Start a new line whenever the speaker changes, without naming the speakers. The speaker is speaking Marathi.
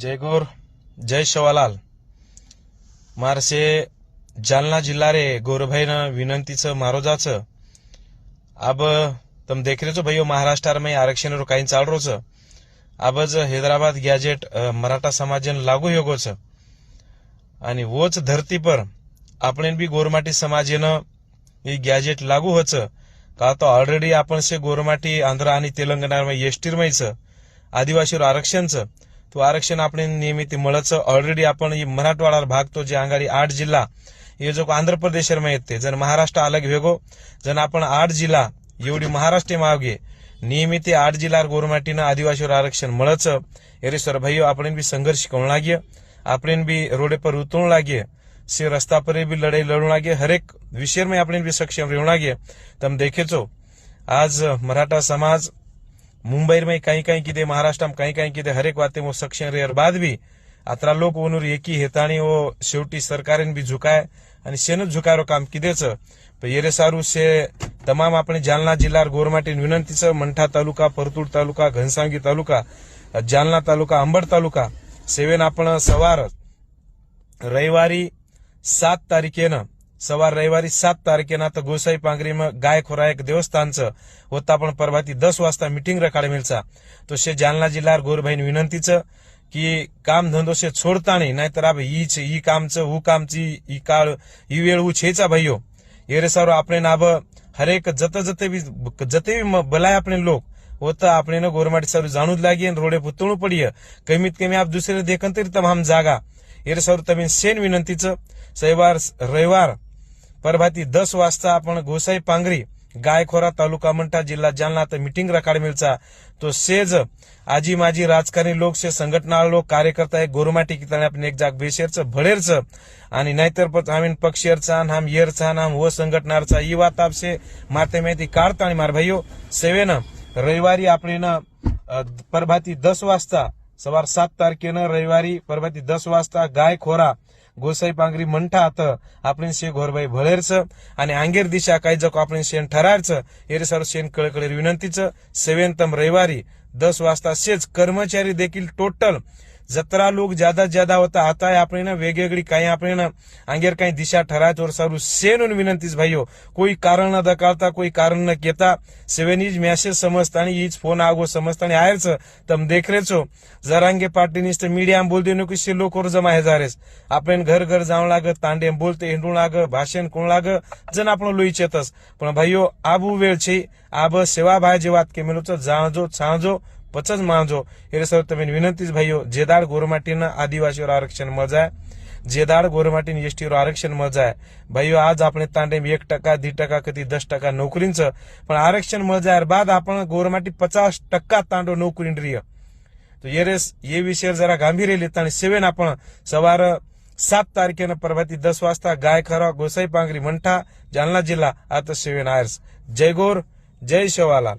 जय गोर जय शवालाल. मारसे जालना जिल्हा रे गोरभाईनं विनंतीचं मारोजाचं. अब तुम देख रहे छो भाइयों महाराष्ट्र में आरक्षण रो काही चाल रो छ आबज हैदराबाद गॅजेट मराठा समाजन लागू योगो छ आणि वोच धरती पर आपण बी गोरमाटी समाजेनं गॅजेट लागू होच. का तो ऑलरेडी आपण से गोरमाटी आंध्र आणि तेलंगणा एसटीरमाईचं आदिवासी आरक्षणचं. तो आरक्षण आपणे नियमित मळच ऑलरेडी आपण मराठवाडा भागतो जे अंगाडी आठ जिल्हा ये जो आंध्र प्रदेश र मा जन महाराष्ट्र अलग वेगो जन आपण आठ जिला एवढी महाराष्ट्र मागे नियमित आठ जिला गोरमाटीन आदिवासी आरक्षण मळच एरे सर भैयो आपण भी संघर्ष करण लाग्यो आपण भी रोडे पर उतरण लाग्ये सी रस्ता पर भी लढाई लडुण लागी हरेक विषय विषयर में आपणीन बी सक्षम रहण लाग्यो तम देखे आज मराठा समाज मुंबई में काही काही किते महाराष्ट्र काही काही किते हरेक वाते वो सक्षम रेअर बाद भी अतरा लोक ओनूर एकी हेताणी वो शेवटी सरकारेन बी झुकाय आणि शेनच झुकायरो काम किदेच पण येरे सारू से तमाम आपण जालना जिल्हा गोरमाटीन विनंतीचं मंठा तालुका परतूर तालुका घनसांगी तालुका जालना तालुका अंबड तालुका सेवेन आपण सवार रविवारी सात तारखेनं सवार रविवारी सात तारखेना तर गोसाई पांगरी मग गाय खोरा एक देवस्थानचं होतं आपण परवाती दस वाजता मिटिंग रखाडमिलचा तो शे जालना जिल्हा गोरभाईन विनंतीचं की काम धंदो शे छोडता नाही नाहीतर आप हीच ही कामचं हु कामची ही काळ ही वेळ हु छेचा भाईयो. येरेसावर आपले नाभ हरेक जत जते भी, जते भी बलाय आपले लोक. होतं आपण गोरमाटी सारू जाणूच लागे रोडे पुतळू पडीय. कमीत कमी आप दुसरे देखन तरी तमाम जागा. येरेसावर तमी सेन विनंतीचं. शनिवार रविवार परभाती दस वाजता आपण गोसाई पांगरी गायखोरा तालुका मंठा जिल्हा जालना तर मीटिंग रखाड मिळचा तो सेज आजी माजी राजकारणी लोक से संघटना लोक कार्यकर्ता एक गोरमाटी किताने आपण एक जाग बेशेरचं भडेरचं आणि नाहीतर पण आम्ही पक्षेरचा हम येरचा हाम व संघटनारचा. ही वात आपसे माते माहिती काढता आणि मार भाईयो सेवेनं रविवारी आपण परभाती दस वाजता सवार सात तारखेनं रविवारी परभाती दस वाजता गायखोरा गोसाई पांगरी म्हणतात आपण शे घोरबाई भळेरचं आणि अंगेर दिशा काही जको आपण शेण ठरारचं. एरे सर शेण कळकळी विनंतीचं. सेवेंतम रविवारी दस वाजता शेच कर्मचारी देखील टोटल जत्रा लोक ज्यादा ज्यादा होता आता आपण ना वेगवेगळी काही आपण ना अंगेर काही दिशा ठरायच और सारू सेनून विनंतीच भाईयो कोई कारण न दकाळता कोई कारण न केता सेवेनीज मॅसेज समजता आणि हीच फोन आगो समजता आणि आहेरच तम देखरेचो जरांगे पाटीनीस तर मीडिया बोलते नको शे लोक जमा हे जारेस आपण घर घर जाऊन लाग तांडे बोलते हिंडू लाग भाषण कोण लाग जण आपण लोईच येतस पण भाईयो आबू वेळ છે આબ સેવા ભાઈ જે વાત કે મેલું તો જાણજો છાણજો पचच मांजो हे सर तुम्ही विनंतीच भाई हो जेदार गोरमाटीनं आदिवासीवर आरक्षण मजा आहे जेदार गोरमाटीन एसटीवर आरक्षण मजा आहे भाई आज आपण तांडेम एक टक्का दीड टक्का कधी दस टक्का नोकरींच पण आरक्षण मजा आहे बाद आपण गोरमाटी पचास टक्का तांडो नोकरी रिय. तो ये विषय जरा गांभीर्य लिता आणि सेवेन आपण सवार सात तारखेनं प्रभाती दस वाजता गाय गायखरा गोसाई पांगरी मंठा जालना जिल्हा आता सेवेन आयर्स. जय गोर जय शवालाल.